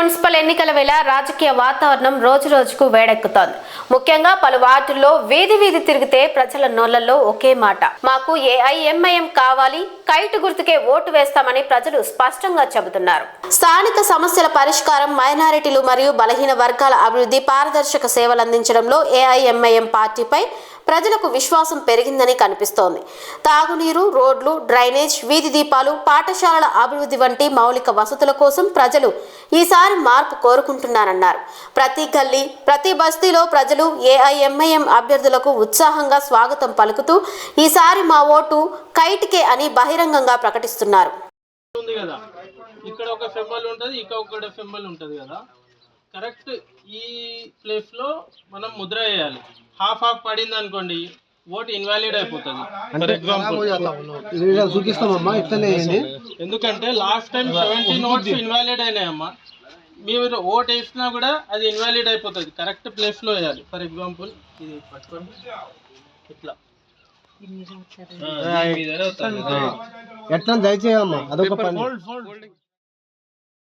Municipal ఎన్నికల వేళ రాజకీయ వాతావరణం రోజు రోజుకు వేడెక్కుతోంది. ముఖ్యంగా పలు వార్డుల్లో వీధి వీధి తిరిగితే ప్రజల నోళ్ళలో ఒకే మాట. మాకు ఏఐఎంఐఎం కావాలి కైటు గుర్తుకే ఓటు వేస్తామని ప్రజలు స్పష్టంగా చెబుతున్నారు. స్థానిక సమస్యల పరిష్కారం మైనారిటీలు మరియు బలహీన వర్గాల అభివృద్ధి పారదర్శక సేవలు అందించడంలో ఏఐఎంఐఎం పార్టీపై ప్రజలకు విశ్వాసం పెరిగిందని కనిపిస్తోంది. తాగునీరు రోడ్లు డ్రైనేజ్ వీధి దీపాలు పాఠశాలల అభివృద్ధి వంటి మౌలిక వసతుల కోసం ప్రజలు ఈసారి మార్పు కోరుకుంటున్నారన్నారు. ప్రతి గల్లీ ప్రతి బస్తీలో ప్రజలు ఏఐఎంఐఎం అభ్యర్థులకు ఉత్సాహంగా స్వాగతం పలుకుతూ ఈసారి మా ఓటు కైట్కే అని బహిరంగంగా ప్రకటిస్తున్నారు. ఉంది కదా. ఇక్కడ ఒక ఫెంబల్ ఉంటుంది ఒక ఫెంబల్ ఉంటుంది కదా. కరెక్ట్ ఈ ప్లేస్లో మనం ముద్ర వేయాలి. హాఫ్ హాఫ్ పడింది అనుకోండి ఓట్ ఇన్వాలిడ్ అయిపోతుంది. ఫర్ ఎగ్జాంపుల్ చూపిస్తామమ్మా ఇట్లనే ఎందుకంటే last time seventeen votes invalid అయినాయమ్మా. మీరు ఓట్ వేసినా కూడా అది ఇన్వాలిడ్ అయిపోతుంది. కరెక్ట్ ప్లేస్లో వేయాలి. ఫర్ ఎగ్జాంపుల్ ఇది పట్టుకోండి. ఇట్లా. ఎట్లా? దయచేయమ్మా అదొక పని.